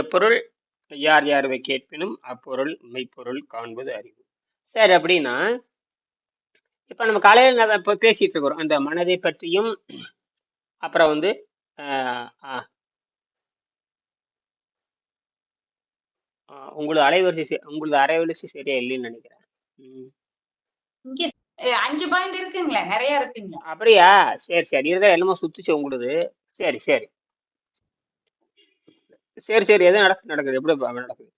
எப்பொருள்? யார் யார்வை கேட்பினும் அப்பொருள் மெய்ப்பொருள் காண்பது அறிவு. சரி அப்படின்னா இப்போ நம்ம காலையில் நம்ம இப்போ பேசிட்டு இருக்கிறோம். அந்த மனதை பற்றியும் அப்புறம் வந்து உங்களது அலைவரிசை உங்களது அலைவரிசை சரியா இல்லைன்னு நினைக்கிறேன். அஞ்சு பாயிண்ட் இருக்குங்களே நிறைய இருக்குங்களா. அப்படியா? சரி சரி. இருந்தால் என்னமோ சுத்துச்சு உங்களுது. சரி சரி. சரி சரி எது நடக்குது நடக்குது? எப்படி நடக்குது?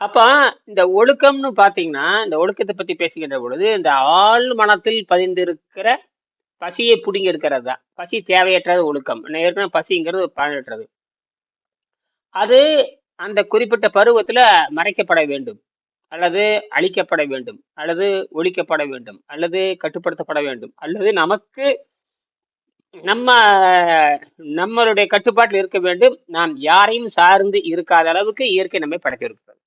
அப்போ இந்த ஒழுக்கம்னு பார்த்தீங்கன்னா இந்த ஒழுக்கத்தை பத்தி பேசுகின்ற பொழுது இந்த ஆள் மனத்தில் பதிந்திருக்கிற பசியை பிடுங்கி எடுக்கிறது தான். பசி தேவையற்றது ஒழுக்கம். ஏற்கனவே பசிங்கிறது பயனற்றது. அது அந்த குறிப்பிட்ட பருவத்துல மறைக்கப்பட வேண்டும். அல்லது அழிக்கப்பட வேண்டும். அல்லது ஒழிக்கப்பட வேண்டும். அல்லது கட்டுப்படுத்தப்பட வேண்டும். அல்லது நமக்கு நம்ம நம்மளுடைய கட்டுப்பாட்டில் இருக்க வேண்டும். நாம் யாரையும் சார்ந்து இருக்காத அளவுக்கு இயற்கை நம்மை படைத்திருக்கிறது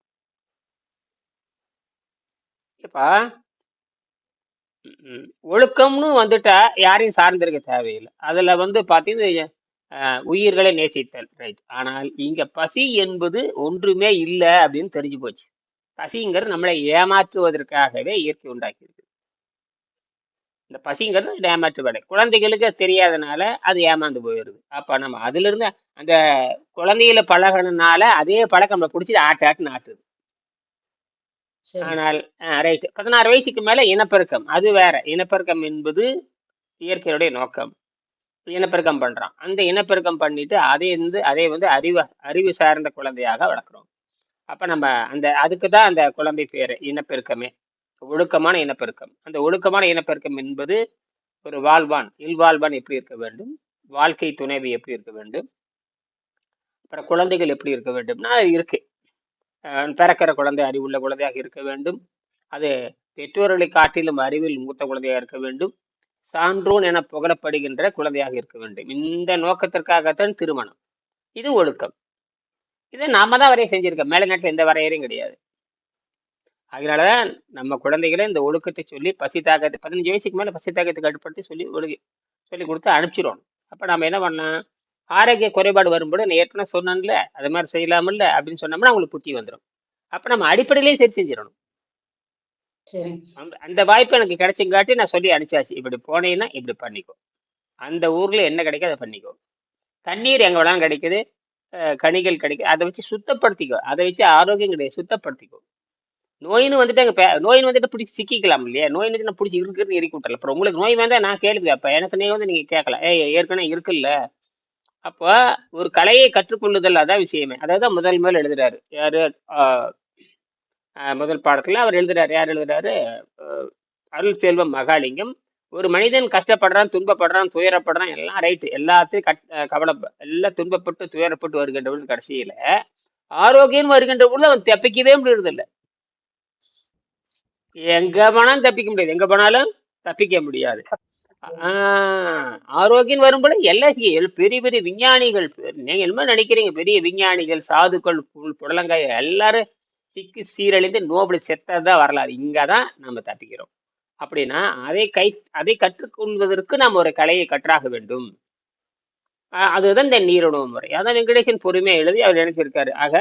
இப்ப ஒழுக்கம்னு வந்துட்டா யாரையும் சார்ந்திருக்க தேவையில்லை. அதுல வந்து பார்த்தீங்கன்னா உயிர்களை நேசித்தல். ரைட் ஆனால் இங்க பசி என்பது ஒன்றுமே இல்லை அப்படின்னு தெரிஞ்சு போச்சு. பசிங்கிறது நம்மளை ஏமாற்றுவதற்காகவே இயற்கை உண்டாக்கியிருக்கு. இந்த பசிங்கிறது ஏமாற்று வேலை. குழந்தைகளுக்கு தெரியாதனால அது ஏமாந்து போயிடுது. அப்ப நம்ம அதுல இருந்து அந்த குழந்தைகளை பழகணுனால அதே பழக்கம் நம்மளை பிடிச்சி ஆட்டு ஆட்டுன்னு ஆட்டுது. ஆனால் ரைட் பதினாறு வயசுக்கு மேல இனப்பெருக்கம். அது வேற. இனப்பெருக்கம் என்பது இயற்கையுடைய நோக்கம். இனப்பெருக்கம் பண்றான். அந்த இனப்பெருக்கம் பண்ணிட்டு அதை வந்து அதை வந்து அறிவு அறிவு சார்ந்த குழந்தையாக வளர்க்குறோம். அப்ப நம்ம அந்த அதுக்கு தான் அந்த குழந்தை பேரு இனப்பெருக்கமே. ஒழுக்கமான இனப்பெருக்கம். அந்த ஒழுக்கமான இனப்பெருக்கம் என்பது ஒரு வாழ்வான். இல்வாழ்வான் எப்படி இருக்க வேண்டும்? வாழ்க்கை துணைவி எப்படி இருக்க வேண்டும்? அப்புறம் குழந்தைகள் எப்படி இருக்க வேண்டும்னா இருக்கு. பிறக்கிற குழந்தை அறிவுள்ள குழந்தையாக இருக்க வேண்டும். அது பெற்றோர்களை காட்டிலும் அறிவில் மூத்த குழந்தையாக இருக்க வேண்டும். சான்றோன் என புகழப்படுகின்ற குழந்தையாக இருக்க வேண்டும். இந்த நோக்கத்திற்காகத்தான் திருமணம். இது ஒழுக்கம். இதை நாம தான் வரைய செஞ்சிருக்கோம். மேல நாட்டில் எந்த வரையறையும் கிடையாது. அதனாலதான் நம்ம குழந்தைகளை இந்த ஒழுக்கத்தை சொல்லி பசி தாக்கத்தை பதினஞ்சு வயசுக்கு மேல பசி தாக்கத்தை கட்டுப்படுத்தி சொல்லி ஒழுகி சொல்லி கொடுத்து அனுப்பிச்சிடணும். அப்ப நம்ம என்ன பண்ணலாம்? ஆரோக்கிய குறைபாடு வரும்போது நான் ஏற்கனவே சொன்னேன்ல அது மாதிரி செய்யலாமில்ல அப்படின்னு சொன்னோம்னா அவங்களுக்கு புத்தி வந்துடும் அப்ப நம்ம அடிப்படையிலேயே சரி செஞ்சிடணும். சரி அந்த வாய்ப்பு எனக்கு கிடைச்சங்காட்டி நான் சொல்லி அனுப்பிச்சாச்சு. இப்படி போனீங்கன்னா இப்படி பண்ணிக்கோ. அந்த ஊர்ல என்ன கிடைக்கும் அதை பண்ணிக்கோ. தண்ணீர் எங்க வேணாலும் கிடைக்குது கனிகள் கிடைக்குது. அதை வச்சு சுத்தப்படுத்திக்கோ. அதை வச்சு ஆரோக்கியம் கிடையாது. சுத்தப்படுத்திக்கோ. நோயின்னு வந்துட்டு அங்கே நோயின்னு வந்துட்டு பிடிச்சி சிக்கிக்கலாம் இல்லையா? நோய் வந்து நான் பிடிச்சி இருக்குன்னு இறக்கி விட்டல அப்புறம் உங்களுக்கு நோய் வந்தால் நான் கேள்வி கேட்பேன் எனக்கு நீ வந்து நீங்கள் கேட்கலாம். ஏ ஏற்கனவே இருக்குல்ல? அப்போ ஒரு கலையை கற்றுக்கொள்ளுதல் அதான் விஷயமே. அதாவது முதல் முதல் எழுதுறாரு. யாரு? ஆஹ் முதல் பாடத்துல அவர் எழுதுறாரு. யார் எழுதுறாரு? அருள் செல்வம் மகாலிங்கம். ஒரு மனிதன் கஷ்டப்படுறான் துன்பப்படுறான் துயரப்படுறான் எல்லாம் ரைட்டு எல்லாத்தையும் கட் கவலை எல்லாம் துன்பப்பட்டு துயரப்பட்டு வருகின்ற பொழுது கடைசியில ஆரோக்கியம் வருகின்ற பொழுது அவன் தப்பிக்கவே முடியறதில்லை. எங்க போனாலும் தப்பிக்க முடியாது. எங்க போனாலும் தப்பிக்க முடியாது. ஆரோக்கியம் வரும்போது எல்லாம் எல் பெரிய பெரிய விஞ்ஞானிகள் நீங்க என்ன நினைக்கிறீங்க பெரிய விஞ்ஞானிகள் சாதுக்கள் புடலங்காய் எல்லாரும் சிக்கி சீரழிந்து நோபல் செத்ததான் வரலாறு. இங்கே தான் நம்ம தப்பிக்கிறோம். அப்படின்னா அதை கை அதை கற்றுக்கொள்வதற்கு நாம் ஒரு கலையை கற்றாக வேண்டும். அதுதான் இந்த நீருணவு முறை. அதான் வெங்கடேசன் பொறுமையாக எழுதி அவர் நினைச்சிருக்காரு. ஆக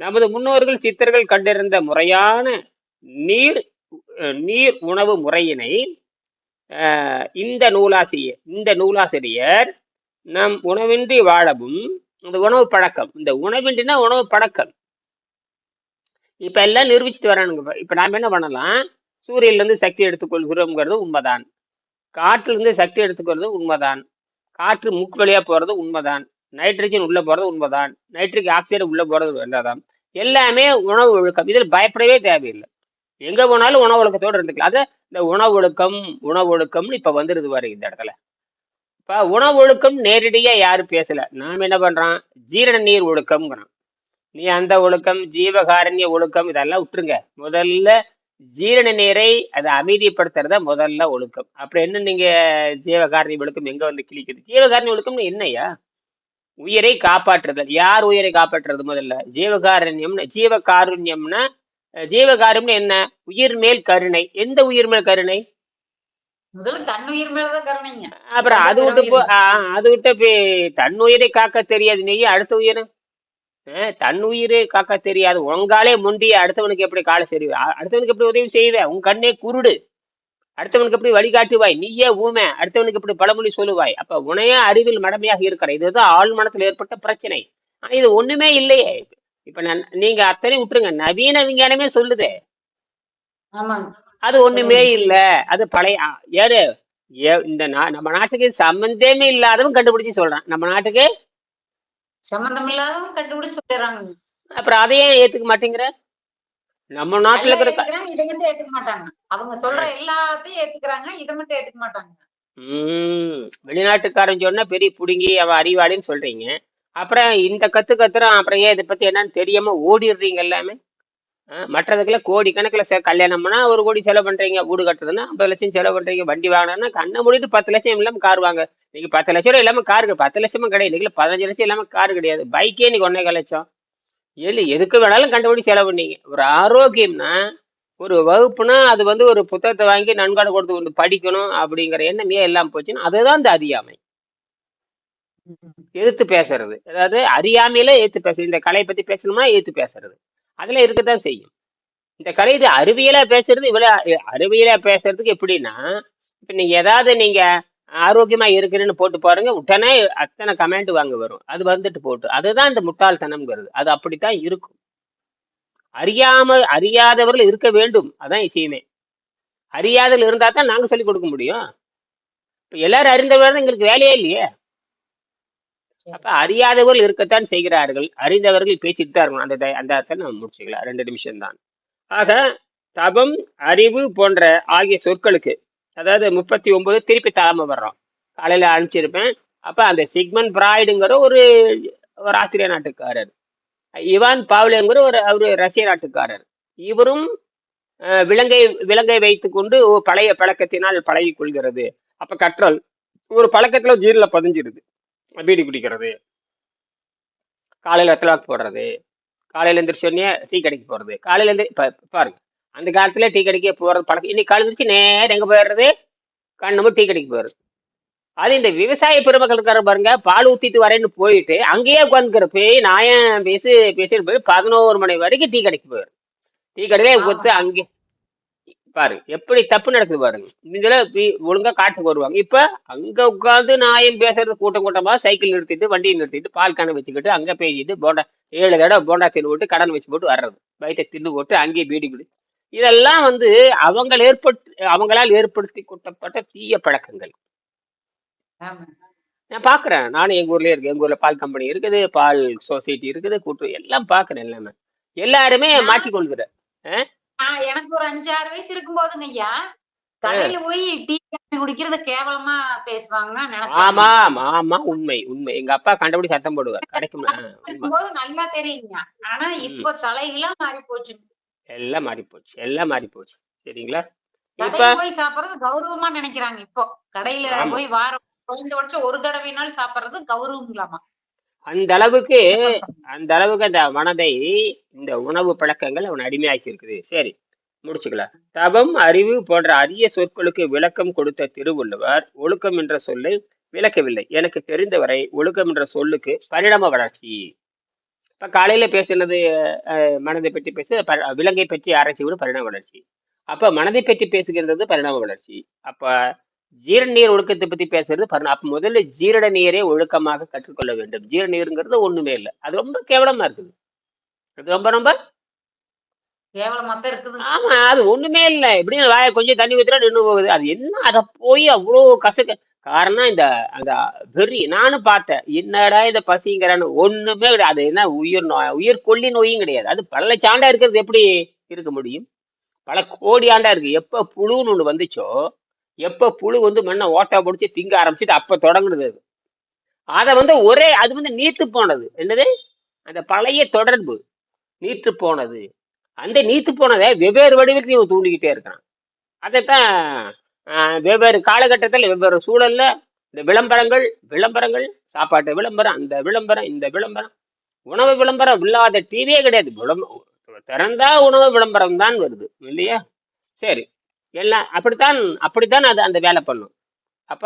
நமது முன்னோர்கள் சித்தர்கள் கண்டிருந்த முறையான நீர் நீர் உணவு முறையினை இந்த நூலாசிரியர் இந்த நூலாசிரியர் நம் உணவின்றி வாழவும் இந்த உணவு பழக்கம் இந்த உணவின்றினா உணவு பழக்கம். இப்ப எல்லாம் நிரூபிச்சுட்டு வரானுங்க இப்ப. இப்ப நாம என்ன பண்ணலாம்? சூரியன்ல இருந்து சக்தி எடுத்துக்கொள்கிறோம்ங்கிறது உண்மைதான். காற்றுல இருந்து சக்தி எடுத்துக்கிறது உண்மைதான். காற்று மூக்கு வழியா போறது உண்மைதான். நைட்ரஜன் உள்ள போறது உண்மைதான். நைட்ரிக் ஆக்சைடு உள்ள போறது வேண்டாதான் எல்லாமே உணவு ஒழுக்கம். இதில் பயப்படவே தேவையில்லை. எங்க போனாலும் உணவு ஒழுக்கத்தோடு இருந்துக்கலாம். அதை இந்த உணவு ஒழுக்கம் உணவு ஒழுக்கம்னு இப்ப வந்துருது பாரு இந்த இடத்துல. இப்ப உணவு ஒழுக்கம் நேரடியா யாரும் பேசல. நாம என்ன பண்றோம்? ஜீரண நீர் ஒழுக்கம்ங்கிறோம். நீ அந்த ஒழுக்கம் ஜீவகாரண்ய ஒழுக்கம் இதெல்லாம் விட்டுருங்க. முதல்ல ஜீரண நீரை அதை அமைதிப்படுத்துறத முதல்ல ஒழுக்கம். அப்புறம் என்ன நீங்க ஜீவகாரணி ஒழுக்கம் எங்க வந்து கிழிக்குது? ஜீவகாரணி ஒழுக்கம்னு என்னையா உயிரை காப்பாற்றுதல். யார் உயிரை காப்பாற்றுறது முதல்ல? ஜீவகாரண்யம்னு ஜீவகாருண்யம்னா ஜீவகாருண்யம் என்ன? உயிர் மேல் கருணை. எந்த உயிர் மேல் கருணை? அப்புறம் அது விட்டு போ அது விட்டு போய் தன் உயிரை காக்க தெரியாது. நீ அடுத்த உயிர்? தன் உயிரே காக்க தெரியாது. உங்காலே முந்தி அடுத்தவனுக்கு எப்படி காலை சரி அடுத்தவனுக்கு எப்படி உதவி செய்வே? உன் கண்ணே குருடு. அடுத்தவனுக்கு எப்படி வழிகாட்டுவாய்? நீயே ஊமை. அடுத்தவனுக்கு எப்படி பழமொழி சொல்லுவாய்? அப்ப உனையே அறிவில் மடமையாக இருக்கிற இதுதான் ஆள் மனத்தில் ஏற்பட்ட பிரச்சனை. இது ஒண்ணுமே இல்லையே. இப்ப நான் நீங்க அத்தனை விட்டுருங்க. நவீன விஞ்ஞானமே சொல்லுதே. அது ஒண்ணுமே இல்ல. அது பழைய யாரு இந்த நம்ம நாட்டுக்கு சம்பந்தமே இல்லாதவன் கண்டுபிடிச்சு சொல்றான். நம்ம நாட்டுக்கு? சம்பந்தம் இல்லாதவங்க கண்டுபிடிச்சு சொல்லிடுறாங்க. அப்புறம் அதையே ஏத்துக்க மாட்டேங்கிற? நம்ம நாட்டுல இருக்கிற இதை மட்டும் ஏத்துக்க மாட்டாங்க. அவங்க சொல்ற எல்லாத்தையும் ஏத்துக்கிறாங்க இதை மட்டும் ஏத்துக்க மாட்டாங்க. உம் வெளிநாட்டுக்காரன் சொன்னா பெரிய புடுங்கி அவன் அறிவாளின்னு சொல்றீங்க. அப்புறம் இந்த கத்து கத்துறோம். அப்புறம் ஏன் இதை பத்தி என்னன்னு தெரியாம ஓடிடுறீங்க எல்லாமே? மற்றதுக்கெல்லாம் கோடி கணக்கில் கல்யாணம்னா ஒரு கோடி செலவு பண்றீங்க. வீடு கட்டுறதுன்னா ஐம்பது லட்சம் செலவு பண்றீங்க. வண்டி வாங்கினா கண்ணை மூடிட்டு பத்து லட்சம் இல்லாம கார் வாங்க. நீங்க பத்து லட்சம் ரூபாய் இல்லாம கார் பத்து லட்சமும் கிடையாது. நீங்க பதினஞ்சு லட்சம் இல்லாம கார் கிடையாது. பைக்கே நீங்க ஒன்னே லட்சம். எல்லு எதுக்கு வேணாலும் கண்டுபிடி செலவு பண்ணீங்க. ஒரு ஆரோக்கியம்னா ஒரு வகுப்புனா அது வந்து ஒரு புத்தகத்தை வாங்கி நன்கொடை கொடுத்து வந்து படிக்கணும் அப்படிங்கிற எண்ணமே எல்லாம் போச்சுன்னா அதுதான் இந்த அதிகாமை. எதிர்த்து பேசுறது. அதாவது அறியாமையில எதிர்த்து பேசுறது இந்த கலையை பத்தி பேசணும்னா எதிர்த்து பேசுறது. அதுல இருக்கத்தான் செய்யும். இந்த கலை இது அறிவியலா பேசுறது இவ்வளவு அறிவியலா பேசுறதுக்கு எப்படின்னா இப்ப நீங்க ஏதாவது நீங்க ஆரோக்கியமா இருக்கிறேன்னு போட்டு பாருங்க உடனே அத்தனை கமெண்ட் வாங்க வரும். அது வந்துட்டு போட்டு. அதுதான் இந்த முட்டாள்தனம்ங்கிறது. அது அப்படித்தான் இருக்கும். அறியாம அறியாதவர்கள் இருக்க வேண்டும். அதான் விஷயமே. அறியாதவர்கள் இருந்தா தான் நாங்க சொல்லி கொடுக்க முடியும். இப்ப எல்லாரும் அறிந்தவர்கள் எங்களுக்கு வேலையே இல்லையே. அப்ப அறியாதவர்கள் இருக்கத்தான் செய்கிறார்கள். அறிந்தவர்கள் பேசிட்டு தான் இருக்கணும். அந்த அந்த அர்த்தம் நம்ம முடிச்சுக்கலாம். ரெண்டு நிமிஷம் தான் ஆக தபம் அறிவு போன்ற ஆகிய சொற்களுக்கு அதாவது முப்பத்தி ஒன்பது திருப்பி தாம வர்றோம். காலையில அனுப்பிச்சிருப்பேன். அப்ப அந்த சிக்மன் பிராய்டுங்கிற ஒரு ஒரு ஆஸ்திரிய நாட்டுக்காரர். இவான் பாவ்லேங்கிற ஒரு அவரு ரஷ்ய நாட்டுக்காரர். இவரும் விலங்கை விலங்கை வைத்துக்கொண்டு ஒரு பழைய பழக்கத்தினால் பழகி கொள்கிறது அப்ப கற்றல். ஒரு பழக்கத்துல ஜீரில் பதிஞ்சிருது. பீடி குடிக்கிறது. காலையில வெத்தலாக்கு போடுறது. காலையில எந்திரிச்சோடனே டீ கடைக்கு போறது. காலையில இப்ப பாருங்க. அந்த காலத்துல டீ கடைக்கு போறது பழக்கம். இன்னைக்கு காலை எந்திரிச்சு நேரம் எங்க போயிடுறது? கண்ணமும் டீ கடைக்கு போறது அது இந்த விவசாய பெருமக்கள் இருக்காரு பாருங்க பால் ஊத்திட்டு வரேன்னு போயிட்டு அங்கேயே உட்காந்துக்கிற போய் நாயம் பேசி பேசிட்டு போய் பதினோரு மணி வரைக்கும் டீ கடைக்கு போயிரு டீ கடையிலே. ஒத்து அங்கே பாருங்க. எப்படி தப்பு நடக்குது பாருங்க. பி- ஒழுங்கா காட்டுக்கு வருவாங்க. இப்ப அங்க உட்கார்ந்து நாயம் பேசுறது கூட்டம் கூட்டமா சைக்கிள் நிறுத்திட்டு வண்டியை நிறுத்திட்டு பால் கணை வச்சுக்கிட்டு அங்க பேசிட்டு போண்டா ஏழு தடவை போண்டா தின்னு போட்டு கடன் வச்சு போட்டு வர்றது. வயிற்றை தின்னு போட்டு அங்கேயே பீடி பிடி இதெல்லாம் வந்து அவங்க ஏற்பட்டு அவங்களால் ஏற்படுத்தி கொட்டப்பட்ட தீய பழக்கங்கள். நான் பாக்குறேன். நானும் எங்க ஊர்லயே இருக்கு எங்க ஊர்ல பால் கம்பெனி இருக்குது பால் சொசைட்டி இருக்குது கூட்டு எல்லாம் பாக்குறேன் எல்லாமே. எல்லாருமே மாட்டி கொள்கிற நான் எனக்கு ஒரு அஞ்சு ஆறு வயசு இருக்கும் போதுங்க ஐயா கடையில போய் டீ காஃபி குடிக்கிறது கேவலமா பேசுவாங்க ஆமா ஆமா உண்மை உண்மை. எங்க அப்பா கண்டபடி சத்தம் போடுவார். கிடைக்கும் இருக்கும்போது நல்லா தெரியுங்க ஆனா இப்போ தலைகளா மாறி போச்சு எல்லாம் மாறி போச்சு எல்லாம் மாறி போச்சு சரிங்களா கடையில போய் சாப்பிடுறது கௌரவமா நினைக்கிறாங்க இப்போ. கடையில போய் வாரம் குறைந்தபட்சம் ஒரு தடவைனாலும் சாப்பிடுறது கௌரவங்களாமா அந்த அளவுக்கு அந்த அளவுக்கு அந்த மனதை இந்த உணவு பழக்கங்கள் அவன் அடிமையாக்கி இருக்குது சரி முடிச்சுக்கலாம். தவம் அறிவு போன்ற அரிய சொற்களுக்கு விளக்கம் கொடுத்த திருவள்ளுவர் ஒழுக்கம் என்ற சொல்லை விளக்கவில்லை. எனக்கு தெரிந்தவரை ஒழுக்கம் என்ற சொல்லுக்கு பரிணாம வளர்ச்சி. இப்ப காலையில பேசினது மனதை பற்றி பேச விலங்கை பற்றி ஆராய்ச்சி கூட பரிணாம வளர்ச்சி. அப்ப மனதை பற்றி பேசுகின்றது பரிணாம வளர்ச்சி. அப்போ ஜீரண நீர் ஒழுக்கத்தை பத்தி பேசுறது பரிணா அப்ப முதல்ல ஜீரண நீரை ஒழுக்கமாக கற்றுக்கொள்ள வேண்டும். ஜீரண நீருங்கிறது ஒண்ணுமே இல்லை. அது ரொம்ப கேவலமா இருக்குது. அது ரொம்ப ரொம்ப ஆமா அது ஒண்ணுமே இல்லை. எப்படியும் வாய கொஞ்சம் தண்ணி ஊத்துறா நின்று போகுது. அது என்ன? அதை போய் அவ்வளோ கசக்க காரணம் இந்த அந்த வெறி. நானும் பார்த்தேன். என்னடா இந்த பசிங்கிறான்னு. ஒண்ணுமே கிடையாது. அது என்ன? உயிர் நோய் உயிர் கொல்லி நோயும் கிடையாது. அது பல சாண்டா இருக்கிறது எப்படி இருக்க முடியும்? பல கோடி ஆண்டா இருக்கு. எப்ப புழுன்னு ஒண்ணு வந்துச்சோ எப்போ புழு வந்து மண்ணை ஓட்டா பிடிச்சி திங்க ஆரம்பிச்சுட்டு அப்போ தொடங்குனது அது. அதை வந்து ஒரே அது வந்து நீத்து போனது. என்னது? அந்த பழைய தொடர்பு. நீத்து போனது. அந்த நீத்து போனதை வெவ்வேறு வடிவத்தில் இவன் தூண்டிக்கிட்டே இருக்கிறான். அதைத்தான் வெவ்வேறு காலகட்டத்தில் வெவ்வேறு சூழலில் இந்த விளம்பரங்கள் விளம்பரங்கள் சாப்பாட்டு விளம்பரம் அந்த விளம்பரம் இந்த விளம்பரம். உணவு விளம்பரம் இல்லாத டிவியே கிடையாது. விளம்பரம் திறந்தா உணவு விளம்பரம் தான் வருது. இல்லையா? சரி. எல்லாம் அப்படித்தான் அப்படித்தான் அது அந்த வேலை பண்ணும். அப்ப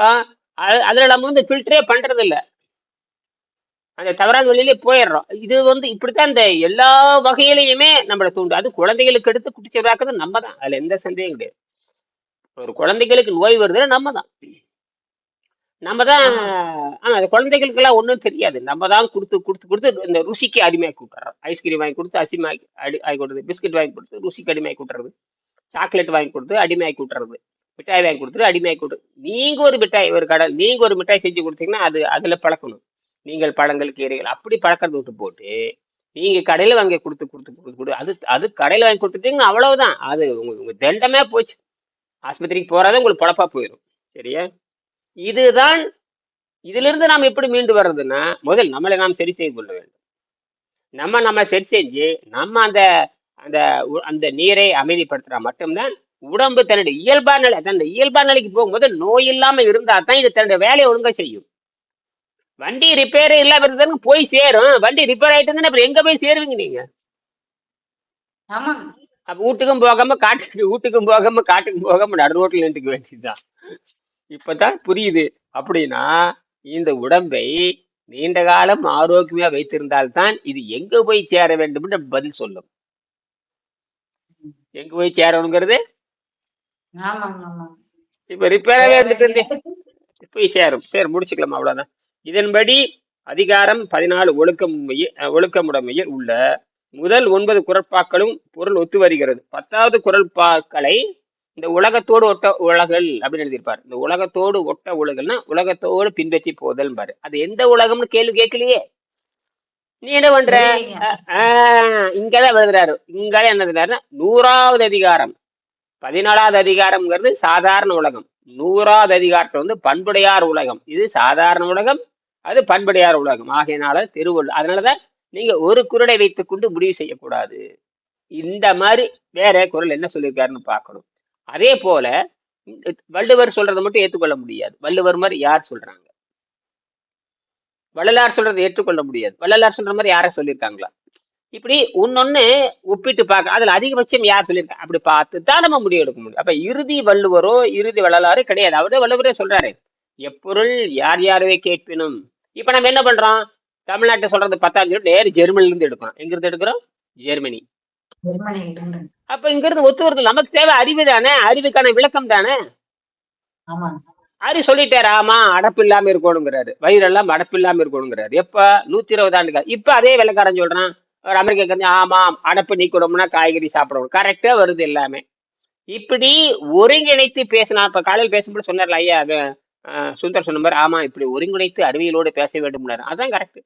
அது- அதுல நம்ம வந்து ஃபில்டரே பண்றது இல்ல அந்த தவறான வழியிலே போயிடுறோம். இது வந்து இப்படித்தான் இந்த எல்லா வகையிலையுமே நம்மளை தூண்டும். அது குழந்தைகளுக்கு எடுத்து குட்டிச்சவராக்குறது நம்ம தான் அதுல எந்த சந்தேகம் கிடையாது. ஒரு குழந்தைகளுக்கு நோய் வருதுன்னா நம்ம தான் நம்ம தான் ஆனா அந்த குழந்தைகளுக்கெல்லாம் ஒன்றும் தெரியாது. நம்ம தான் கொடுத்து கொடுத்து கொடுத்து இந்த ருசிக்கு அடிமையாக்கி விட்டுறோம் ஐஸ்கிரீம் வாங்கி கொடுத்து அசிமாக்கி அடி ஆகி கொடுத்து பிஸ்கட் வாங்கி கொடுத்து ருசிக்கு அடிமையாக்கி விட்டுறது. சாக்லேட் வாங்கி கொடுத்து அடிமையாக்கி விட்டுறது. மிட்டாய் வாங்கி கொடுத்துட்டு அடிமையாக்கி விட்டு நீங்கள் ஒரு மிட்டாய் ஒரு கடை நீங்கள் ஒரு மிட்டாய் செஞ்சு கொடுத்தீங்கன்னா அது அதில் பழக்கணும். நீங்கள் பழங்கள் கீரைகள் அப்படி பழக்கிறது விட்டு போட்டு நீங்கள் கடையில் வாங்கி கொடுத்து கொடுத்து கொடுத்து கொடு அது அது கடையில் வாங்கி கொடுத்துட்டீங்கன்னா அவ்வளவுதான். அது உங்களுக்கு உங்கள் தண்டமே போச்சு. ஆஸ்பத்திரிக்கு போகிறதே உங்களுக்கு பழப்பாக போயிடும் சரியா? இதுதான் இதிலிருந்து நாம் எப்படி மீண்டு வர்றதுன்னா முதல் நம்மளை நாம் சரி செய்து கொள்ள வேண்டும். நம்ம நம்ம சரி செஞ்சு நம்ம அந்த அந்த அந்த நீரை அமைதிப்படுத்துறா மட்டும்தான் உடம்பு தன்னுடைய இயல்பான நிலை தன்னுடைய இயல்பான நிலைக்கு போகும்போது நோய் இல்லாம இருந்தா தான் இது தன்னுடைய வேலையை ஒழுங்கா செய்யும். வண்டி ரிப்பேர் இல்லாம இருந்தாலும் போய் சேரும். வண்டி ரிப்பேர் ஆயிட்டு இருந்தா அப்புறம் எங்க போய் சேருவீங்க நீங்க? அப்ப வீட்டுக்கும் போகாம காட்டுக்கு வீட்டுக்கும் போகாம காட்டுக்கும் போகாம நடு ரோட்ல நின்றுக்க வேண்டியதுதான். இப்பதான் புரியுது. அப்படின்னா இந்த உடம்பை நீண்ட காலம் ஆரோக்கியமா வைத்திருந்தால்தான் இது எங்க போய் சேர வேண்டும் என்று பதில் சொல்லும். எங்க போய் சேரணுங்கிறது? இப்ப ரிப்பேராகவே இருந்துட்டு இருந்தே இடத்துக்கு போய் சேரும். சரி முடிச்சுக்கலாம் அவ்வளவுதான். இதன்படி அதிகாரம் பதினாலு அஹ், ஒழுக்கமுடைமையில் உள்ள முதல் ஒன்பது குரட்பாக்களும் பொருள் ஒத்து வருகிறது. பத்தாவது குரட்பாக்களை இந்த உலகத்தோடு ஒட்ட உலகல் அப்படின்னு எழுதியிருப்பார். இந்த உலகத்தோடு ஒட்ட உலகல்னா உலகத்தோடு பின்பற்றி போதல் பாரு அது எந்த உலகம்னு கேள்வி கேட்கலையே. நீ என்ன பண்ற? இங்கதான் எழுதுறாரு. இங்கதான் என்ன எழுதுறாருன்னா நூறாவது அதிகாரம். பதினாலாவது அதிகாரம்ங்கிறது சாதாரண உலகம். நூறாவது அதிகாரத்துல வந்து பண்புடையார் உலகம். இது சாதாரண உலகம் அது பண்புடையார் உலகம். ஆகையினால திருவள்ளுவர் அதனாலதான் நீங்க ஒரு குரலை வைத்துக் கொண்டு முடிவு செய்யக்கூடாது. இந்த மாதிரி வேற குரல் என்ன சொல்லியிருக்காருன்னு பார்க்கணும். அதே போல வள்ளுவர் சொல்றதை மட்டும் ஏற்றுக்கொள்ள முடியாது. வள்ளுவர் மாதிரி யார் சொல்றாங்க? வள்ளலார் சொல்றதை ஏற்றுக்கொள்ள முடியாது. வள்ளலார் சொல்ற மாதிரி யாரை சொல்லியிருக்காங்களா? இப்படி ஒன்னொன்னு ஒப்பிட்டு பார்க்க அதுல அதிகபட்சம் யார் சொல்லியிருக்கா? அப்படி பார்த்து தான் நம்ம முடிவு எடுக்க முடியும். அப்ப இறுதி வள்ளுவரோ இறுதி வள்ளலாரோ கிடையாது. அவரே வள்ளுவரே சொல்றாரு. எப்பொருள் யார் யாரவே கேட்பினும். இப்ப நம்ம என்ன பண்றோம்? தமிழ்நாட்டை சொல்றது பத்தாம் சொல்லிட்டு நேரு ஜெர்மனில இருந்து எடுக்கிறோம் எங்க இருந்து எடுக்கிறோம்? ஜெர்மனி. அப்ப இங்க இருந்து ஒத்து வருது நமக்கு தேவை அறிவு தானே? அறிவுக்கான விளக்கம் தானே? ஆமாங்க அறிவு சொல்லிட்டாரு அடப்பு இல்லாம இருக்கணுங்கிறாரு. வயிறெல்லாம் அடப்பு இல்லாம இருக்கணுங்கிறாரு. எப்ப? நூத்தி இருபது ஆண்டுகள். இப்ப அதே வெள்ளக்காரன் சொல்றான். ஒரு அமெரிக்க ஆமா அடப்பு நீக்கணும்னா காய்கறி சாப்பிடணும். கரெக்டா வருது எல்லாமே. இப்படி ஒருங்கிணைத்து பேசினா இப்ப காலையில் பேசும்போது சொன்னார்ல ஐயா அது, சுந்தர் சொன்ன மாதிரி ஆமா இப்படி ஒருங்கிணைத்து அறிவியலோடு பேச வேண்டும்னாரு. அதான் கரெக்ட்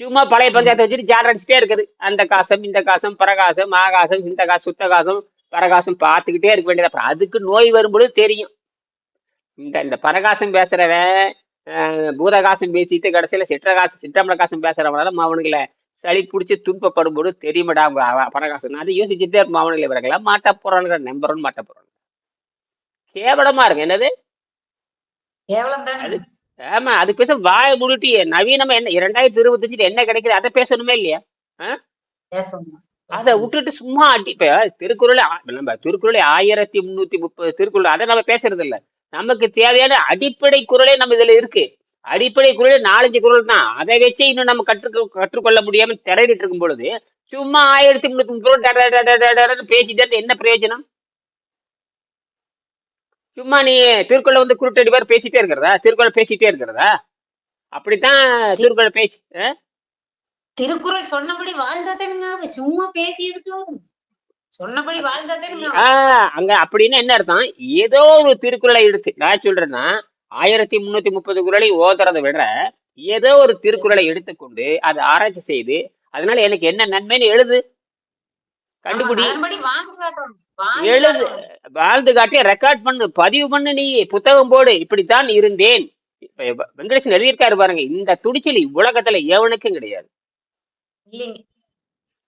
சும்மா பழைய பஞ்சாயத்தை வச்சுட்டு ஜார் அடிச்சுட்டே இருக்குது. அந்த காசம் இந்த காசம் பரகாசம் ஆகாசம் இந்த காசம் சுத்த காசம் பரகாசம் பார்த்துக்கிட்டே இருக்க வேண்டியது. அப்புறம் அதுக்கு நோய் வரும்பொழுது தெரியும். இந்த இந்த பரகாசம் பேசுறவன் பூதகாசம் பேசிட்டு கடைசியில சிற்றகாசம் சிற்றம்பல காசம் பேசுறவனால அவனுங்களை சளி பிடிச்சி துன்பப்படும் போது தெரியுமடா அவங்க அவ- பரகாசம்? அதை யோசிச்சுட்டே இருப்போம் அவனுங்களை இவர்களாம் மாட்ட போறானுங்க நம்பர் ஒன் மாட்ட போறாங்க கேவலமா இருக்கு என்னது? கேவலம் ஆமா அது பேச வாய மூடிட்டு நவீனமா என்ன இரண்டாயிரத்தி இருபத்தஞ்சுல என்ன கிடைக்குது? அதை பேசணுமே இல்லையா? அதை விட்டுட்டு சும்மா அடி இப்ப திருக்குறள் நம்ம திருக்குறளை ஆயிரத்தி முன்னூத்தி முப்பது திருக்குறள் அதை நம்ம பேசுறது இல்ல. நமக்கு தேவையான அடிப்படை குறளே நம்ம இதுல இருக்கு. அடிப்படை குறளே நாலஞ்சு குறள் தான் அதை வச்சு இன்னும் நம்ம கற்று கற்றுக்கொள்ள முடியாம திரையிட்டு இருக்கும் பொழுது சும்மா ஆயிரத்தி முன்னூத்தி முப்பது குறள் என்ன பிரயோஜனம்? சும்மா நீ திருக்குறளை வந்து குருட்டடி பேர் பேசிட்டே இருக்கிறதா? திருக்குறள் பேசிட்டே இருக்கிறதா? அப்படித்தான் திருக்குறள் பேசி ஆ? திருக்குறள் சொன்னபடி வாழ்ந்தாங்க சும்மா பேசியதுக்கு சொன்னபடி அங்க அப்படின்னு என்ன அர்த்தம்? ஏதோ ஒரு திருக்குறளை எடுத்து நான் சொல்றேன்னா ஆயிரத்தி முன்னூத்தி முப்பது குறளை ஓதுறதை விட ஏதோ ஒரு திருக்குறளை எடுத்துக்கொண்டு அதை ஆராய்ச்சி செய்து அதனால எனக்கு என்ன நன்மைன்னு எழுது. கண்டுபிடி. எழுது. வாழ்ந்து காட்டி ரெக்கார்ட் பண்ணு பதிவு பண்ணு நீ புத்தகம் போடு இப்படித்தான் இருந்தேன். வெங்கடேசன் எழுதியிருக்காரு பாருங்க இந்த துடிச்சல் உலகத்துல எவனுக்கும் கிடையாது.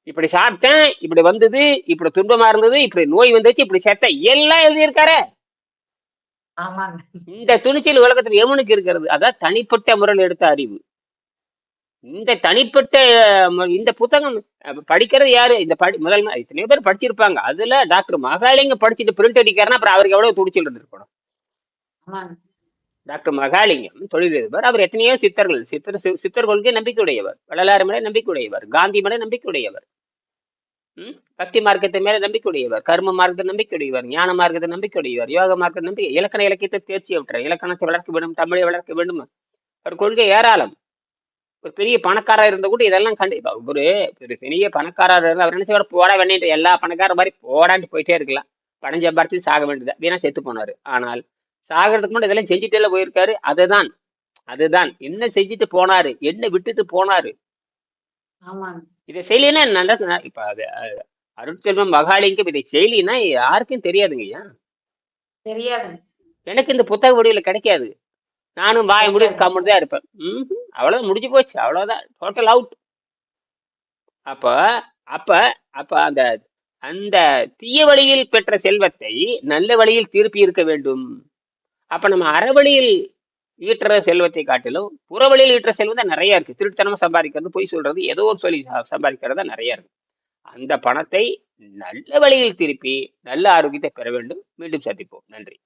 இப்படி சாப்பிட்டேன் இப்படி வந்தது இப்படி துன்பமா இருந்தது இப்படி நோய் வந்துச்சு இப்படி செத்த எல்லாம் எழுதியிருக்காரு. இந்த துணிச்சல் உலகத்துல எவனுக்கு இருக்கிறது? அதான் தனிப்பட்ட முறையில் எடுத்த அறிவு. இந்த தனிப்பட்ட இந்த புத்தகம் படிக்கிறது யாரு? இந்த படி முதல் எத்தனையோ பேர் படிச்சிருப்பாங்க. அதுல டாக்டர் மகாலிங்க படிச்சுட்டு பிரிண்ட் அடிக்காருன்னா அப்புறம் அவருக்கு எவ்வளவு துணிச்சல் ஆமாங்க. டாக்டர் மகாலிங்கம் தொழிலதிபர் அவர் எத்தனையோ சித்தர்கள் சித்தர் சித்தர் கொள்கை நம்பிக்கையுடையவர். வள்ளலார் மேல நம்பிக்கையுடையவர். காந்தி மேல நம்பிக்கையுடையவர்? பக்தி மார்க்கத்தை மேல நம்பிக்கையுடையவர் கர்ம மார்க்கத்தை நம்பிக்கையுடையவர் ஞான மார்க்கத்தை நம்பிக்கையுடையவர் யோக மார்க்க நம்பிக்கை இலக்கண இலக்கியத்தை தேர்ச்சி விட்டுறார் இலக்கணத்தை வளர்க்க வேண்டும் தமிழை வளர்க்க வேண்டும். அவர் கொள்கை ஏராளம். ஒரு பெரிய பணக்காரர் இருந்த கூட இதெல்லாம் கண்டிப்பா ஒரு ஒரு பெரிய பணக்காரர் இருந்தால் அவர் நினைச்சு கூட போட வேண்டிய எல்லா பணக்காரர் மாதிரி போடான்ட்டு போயிட்டே இருக்கலாம். பணம் சம்பாரிச்சு சாக வேண்டியது வீணா செத்து போனாரு. ஆனால் சாகிறதுக்கு முன்னாடி இதெல்லாம் செஞ்சுட்டே போயிருக்காரு. அதுதான் அதுதான். என்ன செஞ்சுட்டு போனாரு? என்ன விட்டுட்டு போனாரு? இதை செய்யலைன்னா நல்லது இப்ப அது அருட்செல்வம் மகாலிங்கம் இதை செய்யலைன்னா யாருக்கும் தெரியாதுங்க ஐயா. தெரியாதுங்க. எனக்கு இந்த புத்தக வடிவில் கிடைக்காது. நானும் வாய முடி. கம்முன்னு தான் இருப்பேன். ம் அவ்வளவுதான் முடிஞ்சு போச்சு. அவ்வளவுதான். டோட்டல் அவுட் அப்ப அப்ப அப்ப அந்த அந்த தீய வழியில் பெற்ற செல்வத்தை நல்ல வழியில் திருப்பி இருக்க வேண்டும். அப்ப நம்ம அறவழியில் ஈட்டுற செல்வத்தை காட்டிலும் புறவழியில் ஈட்டுற செல்வம் தான் நிறைய இருக்கு. திருட்டுத்தனமா சம்பாதிக்கிறது பொய் சொல்றது ஏதோ ஒரு சொல்லி சம்பாதிக்கிறது தான் நிறைய இருக்கு. அந்த பணத்தை நல்ல வழியில் திருப்பி நல்ல ஆரோக்கியத்தை பெற வேண்டும். மீண்டும் சந்திப்போம். நன்றி.